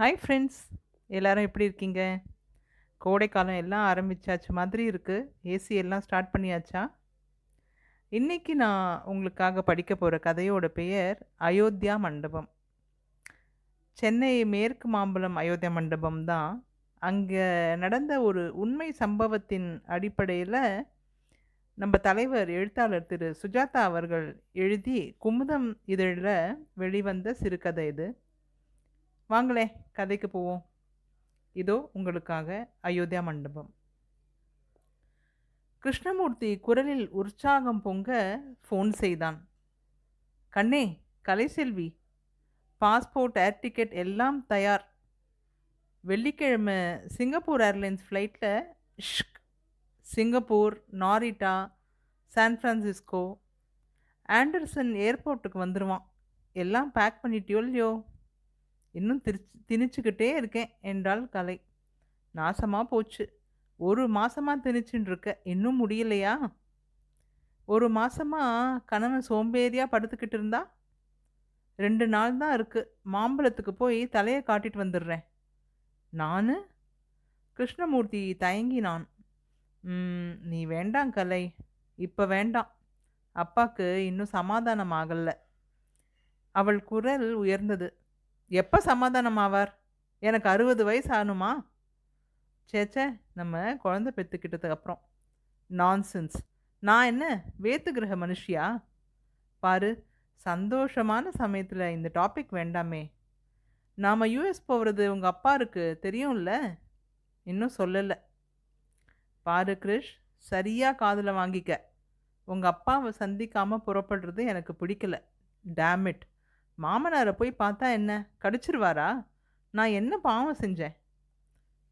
Hi friends எல்லோரும் எப்படி இருக்கீங்க? கோடைக்காலம் எல்லாம் ஆரம்பிச்சாச்சு மாதிரி இருக்குது ஏசி எல்லாம் ஸ்டார்ட் பண்ணியாச்சா? இன்றைக்கி நான் உங்களுக்காக படிக்க போகிற கதையோட பெயர் அயோத்தியா மண்டபம். சென்னை மேற்கு மாம்பலம் அயோத்தியா மண்டபம் தான். அங்கே நடந்த ஒரு உண்மை சம்பவத்தின் அடிப்படையில் நம்ம தலைவர் எழுத்தாளர் திரு. சுஜாதா அவர்கள் எழுதி குமுதம் இதழில் வெளிவந்த சிறுகதை இது. வாங்களே கதைக்கு போவோம். இதோ உங்களுக்காக அயோத்தியா மண்டபம். கிருஷ்ணமூர்த்தி குரலில் உற்சாகம் பொங்க ஃபோன் செய்தான். கண்ணே கலைசெல்வி பாஸ்போர்ட் ஏர் டிக்கெட் எல்லாம் தயார். வெள்ளிக்கிழமை சிங்கப்பூர் ஏர்லைன்ஸ் ஃப்ளைட்டில் ஷ்க் Singapore Narita San Francisco Anderson ஏர்போர்ட்டுக்கு வந்துடுவான் எல்லாம் பேக் பண்ணிட்டியோ இல்லையோ? இன்னும் திரிச்சு திணிச்சுக்கிட்டே இருக்கேன் என்றாள் கலை. நாசமாக போச்சு. ஒரு மாதமாக திணிச்சுட்டு இருக்க இன்னும் முடியலையா? ஒரு மாசமா கணவன் சோம்பேறியாக படுத்துக்கிட்டு இருந்தா? ரெண்டு நாள் தான் இருக்கு. மாம்பழத்துக்கு போய் தலையை காட்டிட்டு வந்துடுறேன். நான்? கிருஷ்ணமூர்த்தி தயங்கினான். நான் நீ வேண்டாம் கலை. இப்போ வேண்டாம். அப்பாக்கு இன்னும் சமாதானம் ஆகலை. அவள் குரல் உயர்ந்தது. எப்போ சமாதானம் ஆவார் எனக்கு அறுபது வயசு ஆகணுமா சேச்சே நம்ம குழந்தை பெற்றுக்கிட்டதுக்கு அப்புறம். நான்சென்ஸ் நான் என்ன? வேத்து கிரக மனுஷியா? பாரு சந்தோஷமான சமயத்தில் இந்த டாபிக் வேண்டாமே. நாம் யூஎஸ் போகிறது உங்கள் அப்பா இருக்கு தெரியும்ல? இன்னும் சொல்லலை. பாரு கிரிஷ் சரியாக காதில் வாங்கிக்க. உங்கள் அப்பாவை சந்திக்காமல் புறப்படுறது எனக்கு பிடிக்கல. டேமிட் மாமனாரை போய் பார்த்தா என்ன? கடிச்சிருவாரா? நான் என்ன பாவம் செஞ்சேன்?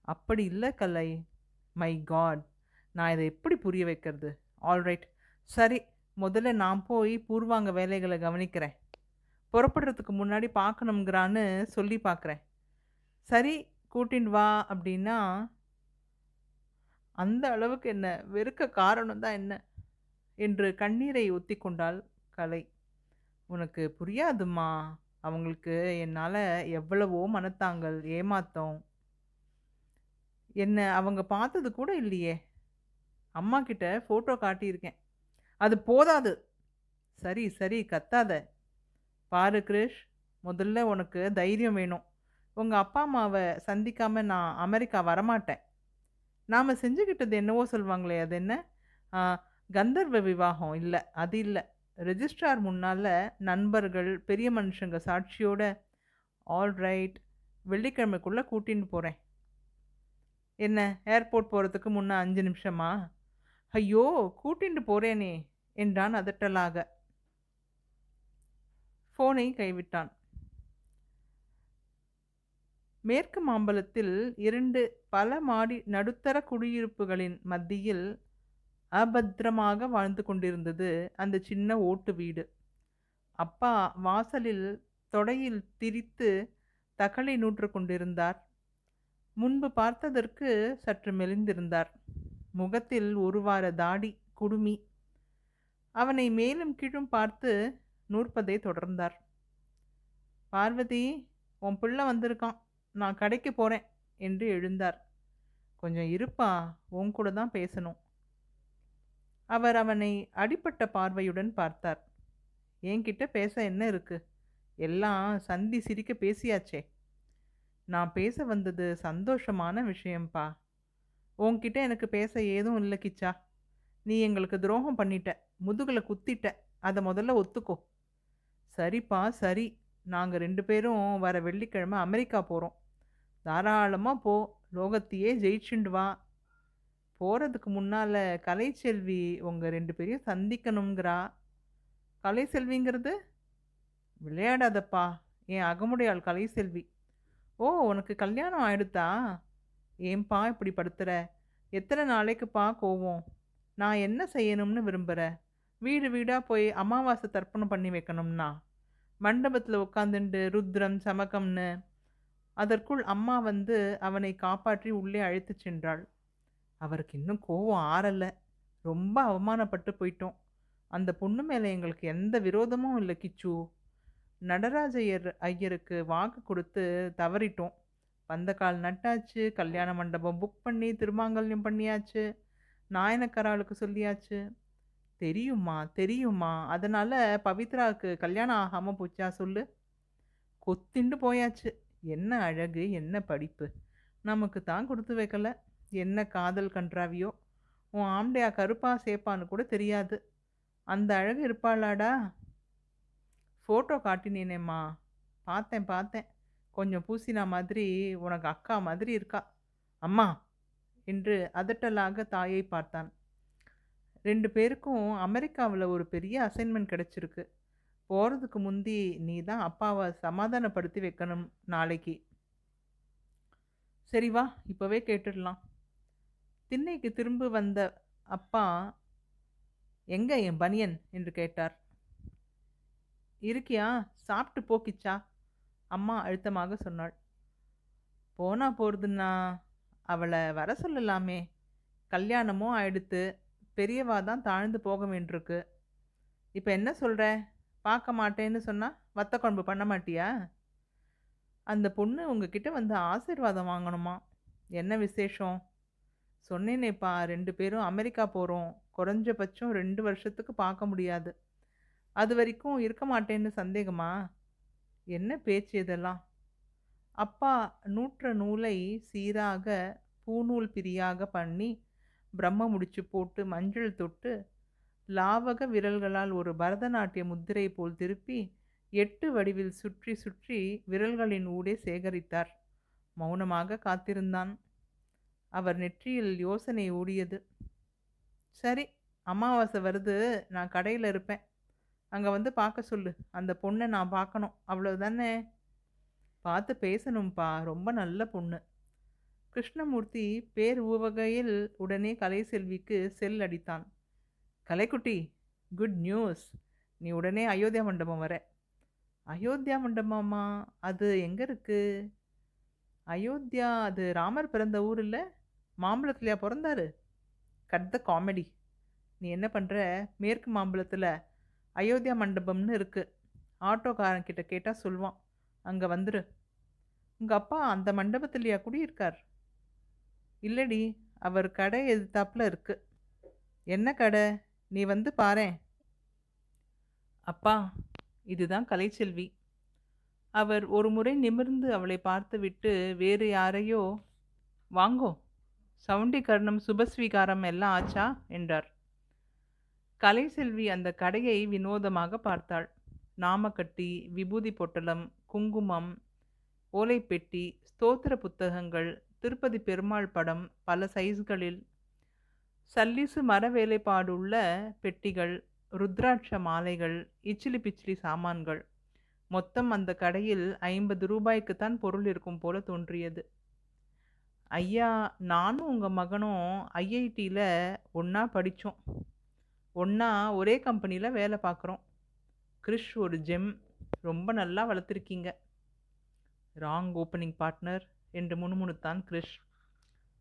அப்படி இல்லை கலை மை காட். நான் இதை எப்படி புரிய வைக்கிறது? ஆல்ரைட் சரி முதல்ல நான் போய் பூர்வாங்க வேலைகளை கவனிக்கிறேன். புறப்படுறதுக்கு முன்னாடி பார்க்கணுங்கிறான்னு சொல்லி பார்க்குறேன். சரி கூட்டின்னு வா அப்படின்னா அந்த அளவுக்கு என்ன? வெறுக்க காரணம் தான் என்ன? என்று கண்ணீரை ஒத்தி கொண்டாள் கலை. உனக்கு புரியாதும்மா அவங்களுக்கு என்னால் எவ்வளவோ மனத்தாங்கள் ஏமாத்தம். என்ன அவங்க பார்த்தது கூட இல்லையே. அம்மா கிட்ட ஃபோட்டோ காட்டியிருக்கேன். அது போதாது. சரி சரி கத்தாத. பாரு கிரிஷ் முதல்ல உனக்கு தைரியம் வேணும். உங்கள் அப்பா அம்மாவை சந்திக்காம நான் அமெரிக்கா வரமாட்டேன். நாம் செஞ்சுக்கிட்டது என்னவோ சொல்லுவாங்களே அது என்ன? ஆ, கந்தர்வ விவாகம் இல்லை அது இல்லை. ரெஜிஸ்ட்ரார் முன்னால் நண்பர்கள் பெரிய மனுஷங்க சாட்சியோட ஆல் ரைட் வெள்ளிக்கிழமைக்குள்ளே கூட்டின்னு போகிறேன் என்ன ஏர்போர்ட் போகிறதுக்கு முன்னே அஞ்சு நிமிஷமா? ஐயோ கூட்டின்னு போகிறேனே என்றான் அதட்டலாக. ஃபோனை கைவிட்டான். மேற்கு மாம்பலத்தில் இரண்டு பல மாடி நடுத்தர குடியிருப்புகளின் மத்தியில் அபத்திரமாக வாழ்ந்து கொண்டிருந்தது அந்த சின்ன ஓட்டு வீடு. அப்பா வாசலில் தொடையில் திரித்து தகளை நூற்று கொண்டிருந்தார். முன்பு பார்த்ததற்கு சற்று மெலிந்திருந்தார். முகத்தில் ஒரு வார தாடி குடுமி. அவனை மேலும் கீழும் பார்த்து நூற்பதை தொடர்ந்தார். பார்வதி உன் பிள்ளை வந்திருக்கான். நான் கடைக்கு போகிறேன் என்று எழுந்தார். கொஞ்சம் இருப்பா. உன் கூட தான் பேசணும். அவர் அவனை அடிப்பட்ட பார்வையுடன் பார்த்தார். என்கிட்ட பேச என்ன இருக்கு? எல்லாம் சந்தி சிரிக்க பேசியாச்சே. நான் பேச வந்தது சந்தோஷமான விஷயம்ப்பா உன்கிட்ட எனக்கு பேச ஏதும் இல்லை கிச்சா. நீ எங்களுக்கு துரோகம் பண்ணிட்ட முதுகில் குத்திட்ட. அதை முதல்ல ஒத்துக்கோ. சரிப்பா சரி. நாங்கள் ரெண்டு பேரும் வர வெள்ளிக்கிழமை அமெரிக்கா போகிறோம் தாராளமாக போ. லோகத்தையே ஜெயிச்சுண்டு வா. போகிறதுக்கு முன்னால் கலைச்செல்வி உங்கள் ரெண்டு பேரையும் சந்திக்கணுங்கிறா கலைசெல்விங்கிறது விளையாடாதப்பா. என் அகமுடையாள் கலைசெல்வி ஓ உனக்கு கல்யாணம் ஆயிடுத்தா? ஏன்பா இப்படி படுத்துற? எத்தனை நாளைக்குப்பா கோவம்? நான் என்ன செய்யணும்னு விரும்புகிற வீடு வீடாக போய் அமாவாசை தர்ப்பணம் பண்ணி வைக்கணும்னா? மண்டபத்தில் உட்காந்துண்டு ருத்ரம் சமகம்னு. அதற்குள் அம்மா வந்து அவனை காப்பாற்றி உள்ளே அழைத்துச் சென்றாள். அவருக்கு இன்னும் கோவம் ஆறலை. ரொம்ப அவமானப்பட்டு போயிட்டோம். அந்த பொண்ணு மேலே எங்களுக்கு எந்த விரோதமும் இல்லை கிச்சு. நடராஜையர் ஐயருக்கு வாக்கு கொடுத்து தவறிட்டோம். வந்த கால் நட்டாச்சு. கல்யாண மண்டபம் புக் பண்ணி திருமாங்கல்யம் பண்ணியாச்சு. நாயனக்கராளுக்கு சொல்லியாச்சு. தெரியுமா? தெரியுமா? அதனால் பவித்ராவுக்கு கல்யாணம் ஆகாமல் போச்சா சொல்லு? கொத்திண்டு போயாச்சு. என்ன அழகு என்ன படிப்பு. நமக்கு தான் கொடுத்து வைக்கலை. என்ன காதல் கன்றாவியோ? உன் ஆம்டையா கருப்பா சேப்பான்னு கூட தெரியாது. அந்த அழகு இருப்பாளாடா? ஃபோட்டோ காட்டினேனேம்மா. பார்த்தேன் பார்த்தேன். கொஞ்சம் பூசினா மாதிரி உனக்கு அக்கா மாதிரி இருக்கா? அம்மா! என்று அதட்டலாக தாயை பார்த்தான். ரெண்டு பேருக்கும் அமெரிக்காவில் ஒரு பெரிய அசைன்மெண்ட் கிடச்சிருக்கு. போகிறதுக்கு முந்தி நீ தான் அப்பாவை சமாதானப்படுத்தி வைக்கணும் நாளைக்கு. சரி வா இப்போவே கேட்டுடலாம். திண்ணைக்கு திரும்ப வந்த அப்பா எங்க என் பனியன்? என்று கேட்டார். இருக்கியா? சாப்பிட்டு போக்கிச்சா அம்மா அழுத்தமாக சொன்னாள். போனா போகிறதுன்னா அவளை வர சொல்லலாமே. கல்யாணமும் ஆயிடுத்து பெரியவா தான் தாழ்ந்து போக வேண்டியிருக்கு. இப்போ என்ன சொல்கிற பார்க்க மாட்டேன்னு சொன்னால் வத்த குழம்பு பண்ண மாட்டியா? அந்த பொண்ணு உங்ககிட்ட வந்து ஆசீர்வாதம் வாங்கணுமா? என்ன விசேஷம்? சொன்னேனேப்பா ரெண்டு பேரும் அமெரிக்கா போகிறோம் குறைஞ்சபட்சம் ரெண்டு வருஷத்துக்கு பார்க்க முடியாது. அது வரைக்கும் இருக்க மாட்டேன்னு சந்தேகமா? என்ன பேச்சு இதெல்லாம்? அப்பா நூற்ற நூலை சீராக பூநூல் பிரியாக பண்ணி பிரம்ம முடிச்சு போட்டு மஞ்சள் தொட்டு லாவக விரல்களால் ஒரு பரதநாட்டிய முத்திரை போல் திருப்பி எட்டு வடிவில் சுற்றி சுற்றி விரல்களின் ஊடே சேகரித்தார். மௌனமாக காத்திருந்தான். அவர் நெற்றியில் யோசனை ஓடியது. சரி அமாவாசை வருது நான் கடையில் இருப்பேன். அங்கே வந்து பார்க்க சொல்லு. அந்த பொண்ணை நான் பார்க்கணும். அவ்வளோதானே பார்த்து பேசணும்ப்பா ரொம்ப நல்ல பொண்ணு. கிருஷ்ணமூர்த்தி பேர் ஊவகையில் உடனே கலைசெல்விக்கு செல் அடித்தான். கலைக்குட்டி குட் நியூஸ் நீ உடனே அயோத்தியா மண்டபம் வர. அயோத்தியா மண்டபமா அது எங்கே இருக்குது அயோத்தியா அது ராமர் பிறந்த ஊர் இல்லை? மாம்பழத்துலையா பிறந்தாரு? கட் த காமெடி நீ என்ன பண்ணுற மேற்கு மாம்பழத்தில் அயோத்தியா மண்டபம்னு இருக்குது ஆட்டோக்காரன் கிட்ட கேட்டால் சொல்லுவான் அங்கே வந்துரு. உங்கள் அப்பா அந்த மண்டபத்துலையா குடியிருக்கார்? இல்லடி அவர் கடை எதிர்த்தாப்புல இருக்குது என்ன கடை? நீ வந்து பாரேன் அப்பா இதுதான் கலைச்செல்வி. அவர் ஒரு முறை நிமிர்ந்து அவளை பார்த்துவிட்டு வேறு யாரையோ வாங்கோ சவுண்டிகர்ணம் சுபஸ்வீகாரம் எல்லாம் ஆச்சா? என்றார். கலைசெல்வி அந்த கடையை வினோதமாக பார்த்தாள். நாமக்கட்டி விபூதி பொட்டலம் குங்குமம் ஓலைப்பெட்டி ஸ்தோத்திர புத்தகங்கள் திருப்பதி பெருமாள் படம் பல சைஸ்களில் சல்லிசு மர வேலைப்பாடுள்ள பெட்டிகள் ருத்ராட்ச மாலைகள் இச்சிலி பிச்சிலி சாமான்கள். மொத்தம் அந்த கடையில் ஐம்பது ரூபாய்க்குத்தான் பொருள் இருக்கும் போல தோன்றியது. ஐயா நானும் உங்கள் மகனும் ஐஐடியில் ஒன்றா படித்தோம் ஒன்றா ஒரே கம்பெனியில் வேலை பார்க்குறோம் கிறிஷ் ஒரு ஜெம் ரொம்ப நல்லா வளர்த்துருக்கீங்க. ராங் ஓப்பனிங் பார்ட்னர் என்று முணுமுணுத்தான் கிறிஷ்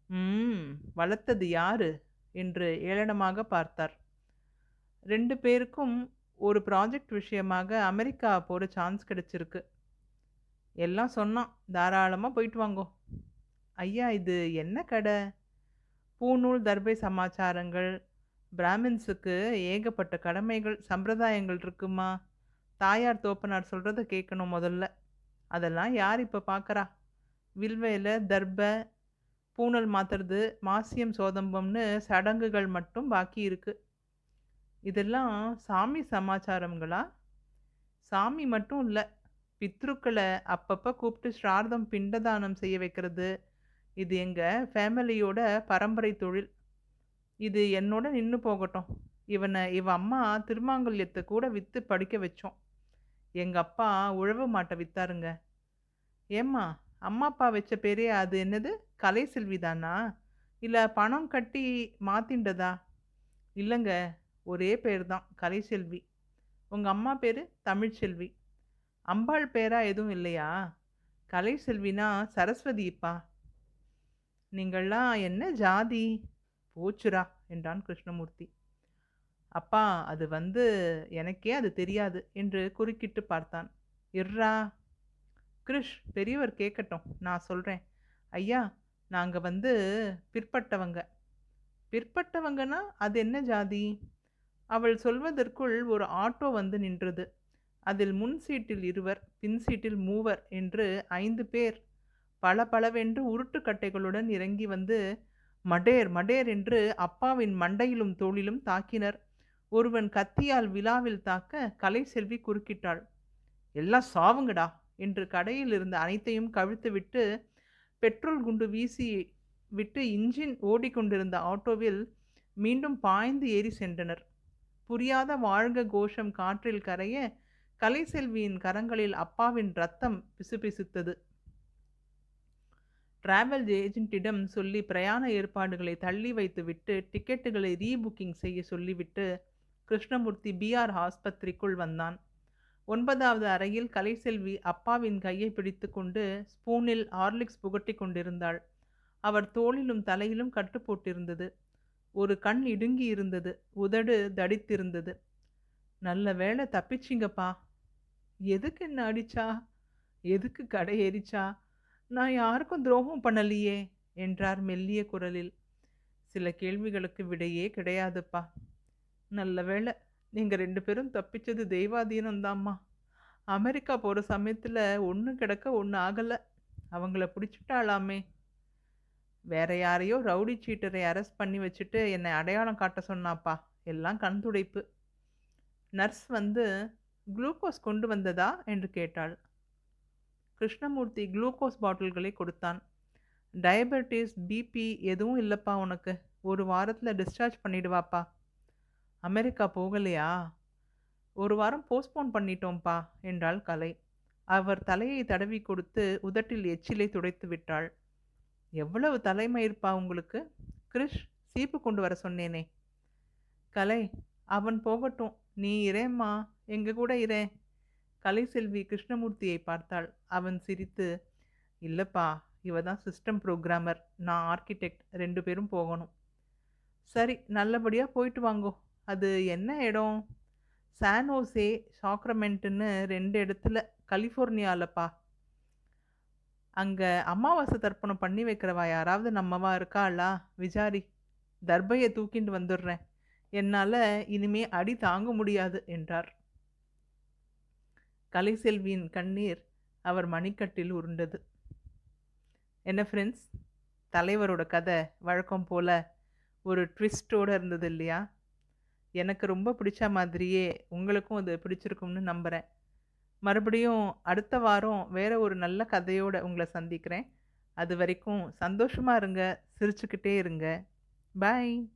ம் வளர்த்தது யாரு என்று ஏளனமாக பார்த்தார். ரெண்டு பேருக்கும் ஒரு ப்ராஜெக்ட் விஷயமாக அமெரிக்கா போகிற சான்ஸ் கிடச்சிருக்கு. எல்லாம் சொன்னான். தாராளமாக போயிட்டு வாங்கோ. ஐயா இது என்ன கடை? பூநூல் தர்பை சமாச்சாரங்கள் பிராமின்ஸுக்கு ஏகப்பட்ட கடமைகள் சம்பிரதாயங்கள் இருக்குமா? தாயார் தோப்பனார் சொல்கிறத கேட்கணும் முதல்ல. அதெல்லாம் யார் இப்போ பார்க்குறா வில்வேல தர்ப பூனல் மாத்துறது மாசியம் சோதம்பம்னு சடங்குகள் மட்டும் பாக்கி இருக்குது இதெல்லாம் சாமி சமாச்சாரங்களா சாமி மட்டும் இல்லை பித்ருக்களை அப்பப்போ கூப்பிட்டு ஸ்ரார்த்தம் பிண்டதானம் செய்ய வைக்கிறது இது எங்கள் ஃபேமிலியோட பரம்பரை தொழில். இது என்னோட நின்று போகட்டும். இவனை இவன் அம்மா திருமாங்கல்யத்தை கூட விற்று படிக்க வச்சோம். எங்கள் அப்பா உழவு மாட்டை வித்தாருங்க. ஏம்மா அம்மா அப்பா வச்ச பேரே அது என்னது? கலை செல்வி தானா இல்லை பணம் கட்டி மாத்திண்டதா? இல்லைங்க ஒரே பேர் தான் கலைசெல்வி உங்கள் அம்மா பேர் தமிழ்ச்செல்வி அம்பாள் பேரா எதுவும் இல்லையா? கலைசெல்வினா சரஸ்வதிப்பா நீங்கள்லாம் என்ன ஜாதி? போச்சுரா என்றான் கிருஷ்ணமூர்த்தி. அப்பா அது வந்து எனக்கே அது தெரியாது என்று குறுக்கிட்டு பார்த்தான். இர்ரா கிருஷ் பெரியவர் கேட்கட்டும் நான் சொல்கிறேன் ஐயா நாங்கள் வந்து பிற்பட்டவங்க. பிற்பட்டவங்கன்னா அது என்ன ஜாதி? அவள் சொல்வதற்குள் ஒரு ஆட்டோ வந்து நின்றது. அதில் முன் சீட்டில் இருவர் பின் சீட்டில் மூவர் என்று ஐந்து பேர் பல பலவென்று உருட்டுக்கட்டைகளுடன் இறங்கி வந்து மடேர் மடேர் என்று அப்பாவின் மண்டையிலும் தோளிலும் தாக்கினர். ஒருவன் கத்தியால் விழாவில் தாக்க கலை செல்வி குறுக்கிட்டாள். எல்லாம் சாவுங்கடா என்று கடையில் இருந்த அனைத்தையும் கவிழ்த்து விட்டு பெட்ரோல் குண்டு வீசி விட்டு இன்ஜின் ஓடிக்கொண்டிருந்த ஆட்டோவில் மீண்டும் பாய்ந்து ஏறி சென்றனர். புரியாத வாழ்க கோஷம் காற்றில் கரைய கலைசெல்வியின் கரங்களில் அப்பாவின் ரத்தம் பிசுபிசுத்தது. டிராவல் ஏஜென்ட்டிடம் சொல்லி பிரயாண ஏற்பாடுகளை தள்ளி வைத்துவிட்டு டிக்கெட்டுகளை ரீபுக்கிங் செய்ய சொல்லிவிட்டு கிருஷ்ணமூர்த்தி பிஆர் ஆஸ்பத்திரிக்குள் வந்தான். ஒன்பதாவது அறையில் கலைசெல்வி அப்பாவின் கையை பிடித்து கொண்டு ஸ்பூனில் ஹார்லிக்ஸ் புகட்டி கொண்டிருந்தாள். அவர் தோளிலும் தலையிலும் கட்டு போட்டிருந்தது. ஒரு கண் இடுங்கி இருந்தது. உதடு தடித்திருந்தது. நல்ல வேலை தப்பிச்சிங்கப்பா. எதுக்கு என்ன அடிச்சா? எதுக்கு கடை எரிச்சா நான் யாருக்கும் துரோகம் பண்ணலையே என்றார் மெல்லிய குரலில். சில கேள்விகளுக்கு விடையே கிடையாதுப்பா. நல்ல வேளை நீங்கள் ரெண்டு பேரும் தப்பிச்சது தெய்வாதீனம்தாம்மா. அமெரிக்கா போகிற சமயத்தில் ஒன்று கிடக்க ஒன்று ஆகலை. அவங்கள பிடிச்சிட்டாளாமே. வேற யாரையோ ரவுடி சீட்டரை அரெஸ்ட் பண்ணி வச்சுட்டு என்னை அடையாளம் காட்ட சொன்னாப்பா. எல்லாம் கண் துடைப்பு நர்ஸ் வந்து குளுக்கோஸ் கொண்டு வந்ததா? என்று கேட்டாள். கிருஷ்ணமூர்த்தி குளுக்கோஸ் பாட்டில்களை கொடுத்தான். டயபெட்டிஸ் பிபி எதுவும் இல்லைப்பா உனக்கு. ஒரு வாரத்தில் டிஸ்சார்ஜ் பண்ணிடுவாப்பா. அமெரிக்கா போகலையா? ஒரு வாரம் போஸ்ட்போன் பண்ணிட்டோம்ப்பா என்றாள் கலை. அவர் தலையை தடவி கொடுத்து உதட்டில் எச்சிலை துடைத்து விட்டாள். எவ்வளவு தலைமயிருப்பா உங்களுக்கு? கிரிஷ் சீப்பு கொண்டு வர சொன்னேனே. கலை அவன் போகட்டும். நீ இரேம்மா எங்க கூட இரேன் கலைசெல்வி கிருஷ்ணமூர்த்தியை பார்த்தாள். அவன் சிரித்து இல்லைப்பா இவ தான் சிஸ்டம் ப்ரோக்ராமர் நான் ஆர்கிடெக்ட் ரெண்டு பேரும் போகணும். சரி நல்லபடியாக போயிட்டு வாங்கோ. அது என்ன இடம்? சானோசே சாக்ரமெண்ட்டுன்னு ரெண்டு இடத்துல. கலிஃபோர்னியாவில்ப்பா அங்கே அமாவாசை தர்ப்பணம் பண்ணி வைக்கிறவா? யாராவது நம்மவா இருக்காளா விசாரி. தர்பையை தூக்கிட்டு வந்துடுறேன். என்னால் இனிமே அடி தாங்க முடியாது என்றார். கலைசெல்வியின் கண்ணீர் அவர் மணிக்கட்டில் உருண்டது. என்ன ஃப்ரெண்ட்ஸ் தலைவரோட கதை வழக்கம் போல் ஒரு ட்விஸ்டோடு இருந்தது இல்லையா? எனக்கு ரொம்ப பிடிச்ச மாதிரியே உங்களுக்கும் அது பிடிச்சிருக்கும்னு நம்புகிறேன் மறுபடியும் அடுத்த வாரம் வேறு ஒரு நல்ல கதையோடு உங்களை சந்திக்கிறேன். அது வரைக்கும் சந்தோஷமாக இருங்க சிரிச்சுக்கிட்டே இருங்க. பாய்